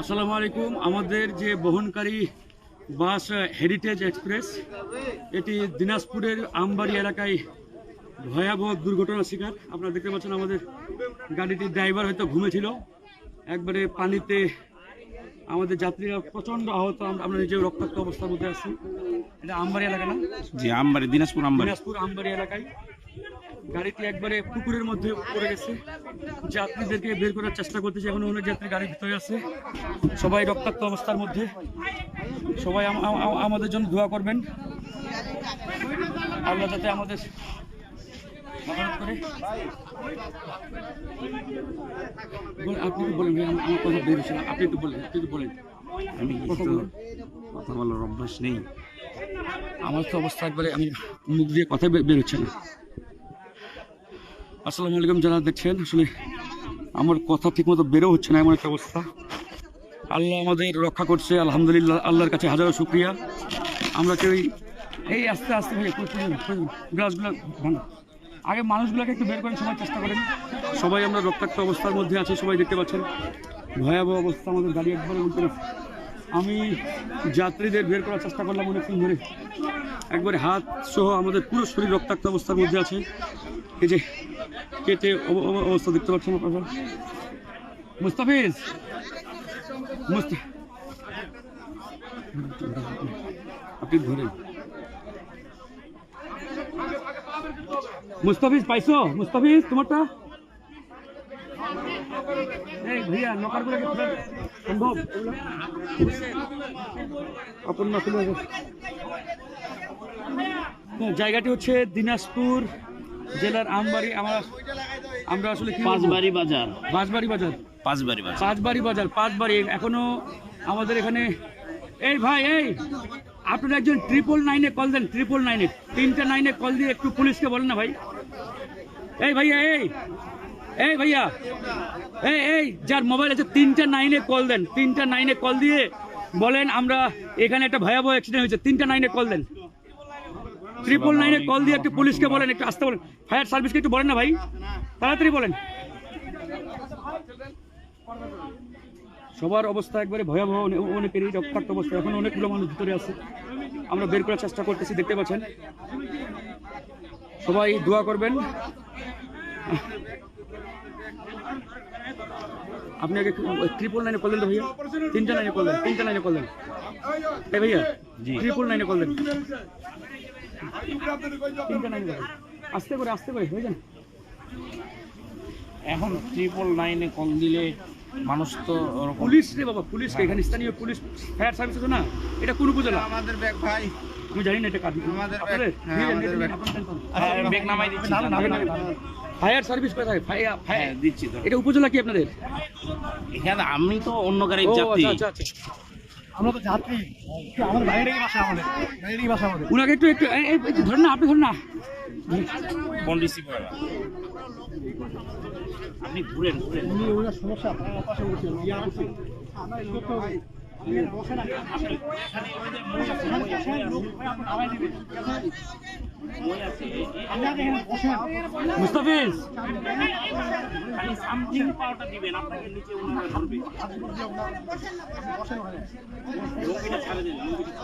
আসসালামু আলাইকুম। আমাদের যে বহনকারী বাস হেরিটেজ এক্সপ্রেস এটি দিনাজপুরের আমবাড়ি এলাকায় ভয়াবহ দুর্ঘটনার শিকার। আপনারা দেখতে পাচ্ছেন আমাদের গাড়িটির ড্রাইভার হয়তো ঘুমেছিল। একবারে পানিতে আমাদের যাত্রীরা প্রচণ্ড আহত। আমরা নিজেও রক্তাক্ত অবস্থার মধ্যে আছি। এটা আমবাড়ি এলাকা না? জি আমবাড়ি দিনাজপুর আমবাড়ি। দিনাজপুর আমবাড়ি এলাকায়। গাড়িটি একবারে পুকুরের মধ্যে পড়ে গেছে। যাত্রীদেরকে বের করার চেষ্টা করতেছে, এখনও অনেক যাত্রী গাড়ির ভিতরে আছে। সবাই রক্তাক্ত অবস্থার মধ্যে। সবাই আম- আম- আম- আমাদের জন্য দোয়া করবেন। আল্লাহ যাতে আমাদের বলেন। আপনি একটু আপনি একটু বলেন আমি কথা বলার অভ্যাস নেই। আমার তো অবস্থা একবারে, আমি মুখ দিয়ে কথা বেরোচ্ছে না। আসসালামু আলাইকুম, যারা দেখছেন, আসলে আমার কথা ঠিকমতো বেরো হচ্ছে না, এমন একটা অবস্থা। আল্লাহ আমাদের রক্ষা করছে, আলহামদুলিল্লাহ, আল্লাহর কাছে হাজারো শুক্রিয়া। আমরা কেউই এই আস্তে আস্তে গ্লাসগুলো ভাঙা। আগে মানুষগুলোকে একটু বের করেন, সবাই চেষ্টা করেন। সবাই আমরা রক্তাক্ত অবস্থার মধ্যে আছি, সবাই দেখতে পাচ্ছেন। ভয়াবহ অবস্থা আমাদের গাড়ি একবারে উল্টে। আমি যাত্রীদের বের করার চেষ্টা করলাম অনেকক্ষণ ধরে। একবারে হাত সহ আমাদের পুরো শরীর রক্তাক্ত অবস্থার মধ্যে আছে। এই যে কেটে অবস্থা দেখতে পাচ্ছেন আপনারা? মুস্তাফিজ! আপনি ধরেন। মুস্তাফিজ, পাইছো? মুস্তাফিজ, তোমারটা? ভইয়া নকার করে জায়গাটি হচ্ছে দিনাজপুর জেলার আমবাড়ি আমরা আমরা আসলে পাঁচবাড়ি বাজার। বাঁশবাড়ি বাজার। পাঁচবাড়ি বাজার। পাঁচবাড়ি বাজার পাঁচবাড়ি। এখনও আমাদের এখানে এই ভাই এই! আপনারা একজন ট্রিপল নাইনে কল দেন ট্রিপল নাইনে তিনটে নাইনে কল দিয়ে একটু পুলিশকে বলেন না ভাই। এই ভাইয়া এই! এই ভাইয়া! এই এই! যার মোবাইল আছে তিনটে নাইনে কল দেন। তিনটে নাইনে কল দিয়ে বলেন আমরা এখানে একটা ভয়াবহ অ্যাক্সিডেন্ট হয়েছে। তিনটা নাইনে কল দেন। ট্রিপল নাইনে কল দিয়ে একটু পুলিশকে বলেন একটু আসতে বলেন। ফায়ার সার্ভিসকে একটু বলেন না ভাই। তাড়াতাড়ি বলেন। সবার অবস্থা একবারে ভয়াবহ অনে- অনেকেরই রক্তাক্ত অবস্থা। এখন অনেকগুলো মানুষ ভিতরে আছে। আমরা বের করার চেষ্টা করতেছি দেখতে পাচ্ছেন। সবাই দোয়া করবেন। আপনি আগে ট্রিপল নাইনে করলেন তো ভাইয়া। তিনটা লাইনে করলেন তিনটা লাইনে করলেন এই ভাইয়া। ট্রিপল নাইনে করলেন আস্তে করে আস্তে করে যান এখন ট্রিপল নাইনে কল দিলে মানুষ তো পুলিশ রে বাবা পুলিশ এখানে স্থানীয় পুলিশ ফায়ার সার্ভিস না? এটা কোন উপজেলা? আমাদের ব্যাগ ভাই। আমি জানি না এটা কাজ আমাদের ব্যাগ- হ্যাঁ, বেগ নামাই দিচ্ছি। ফায়ার সার্ভিস কোথায়? ফায়ার হ্যাঁ ফায়ার দিচ্ছি তো। এটা উপজেলা কি আপনাদের? এখানে আমি তো অন্য গাড়ির ও যাত্রী। আচ্ছা আচ্ছা আচ্ছা। আমরা তো যাত্রী। আমাদের বাইরেই বাসা আমাদের? বাইরেই বাসা আমাদের। উনাকে একটু না আপনি ধরেন না। ফোন রিসিভ করে আপনি ঘুরেন ঘুরেন। উনি ওনার সমস্যা আপনার পাশে বসে করছে আমরা মুস্তাফিজ! খালি সামথিং পাওয়ারটা দিবেন আপনাকে নিচে উনারা ধরবে লুঙ্গিটা ছাড়ে দিন লুঙ্গিটা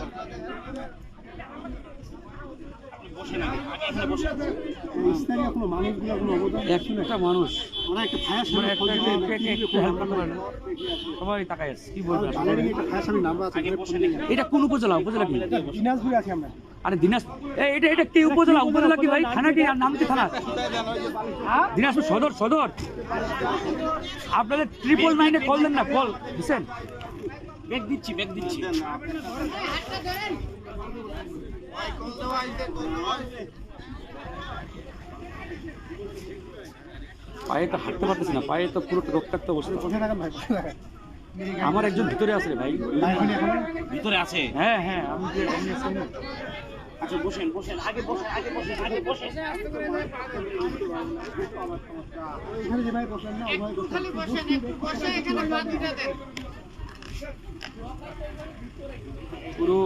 একটা মানুষ। মানে? সবাই তাকায় আছে কি এটা কোন উপজেলা? উপজেলা কি? দিনাজপুরে আছি আমরা। আরে দিনাজ এটা এটা কি উপজেলা? উপজেলা কি ভাই? থানা কি? আর নাম কি থানা? দিনাজপুর সদর সদর। আপনাদের ট্রিপল নাইনে কল দেন না কল বুঝছেন ব্যাগ দিচ্ছি ব্যাগ দিচ্ছি। পায়ে তো হাঁটতে পারতেছি না পায়ে তো পুরো রক্তাক্ত অবস্থা। বসে আমার একজন ভিতরে আছে রে ভাই। ভিতরে আছে? হ্যাঁ হ্যাঁ আমি। আচ্ছা বসেন বসেন আগে বসেন আগে বসেন আগে বসেন। এখানে যে ভাই বসেন না বসেন একটু বসে এখানে পা দুটা দেন। পুরো।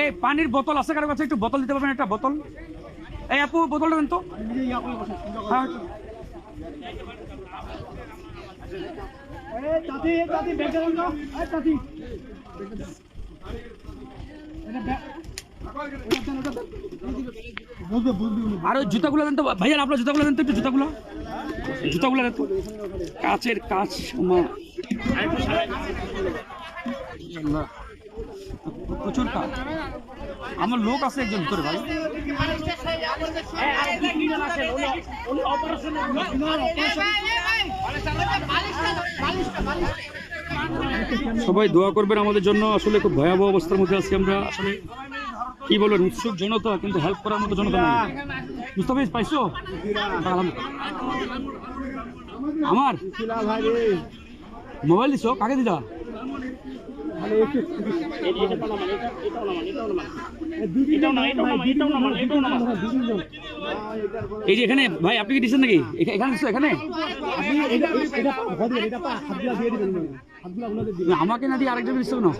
এই পানির বোতল আছে কারও কাছে? একটু বোতল দিতে পারবেন একটা বোতল? এই আপু বোতলটা দেন তো। হ্যাঁ আর ওই জুতাগুলো দেন তো, ভাইয়া, আপনার জুতাগুলো দেন তো একটু, জুতাগুলো। জুতাগুলো দেন তো। কাচের কাচ আমার প্রচুর কাজ। আমার লোক আছে একজন ভিতরে, ভাই। সবাই দোয়া করবেন আমাদের জন্য। আসলে খুব ভয়াবহ অবস্থার মধ্যে আছি আমরা। আসলে কি বলব উৎসুক জনতা, কিন্তু হেল্প করার মতো জনতা নেই। পেরেছি? পাইছো। আমার? মোবাইল দিছ? কাকে দিদা মানে। এই যে এখানে ভাই আপনি কি দিচ্ছেন নাকি? এখানে এখানে? আমাকে না দিয়ে আরেকজন দিচ্ছ না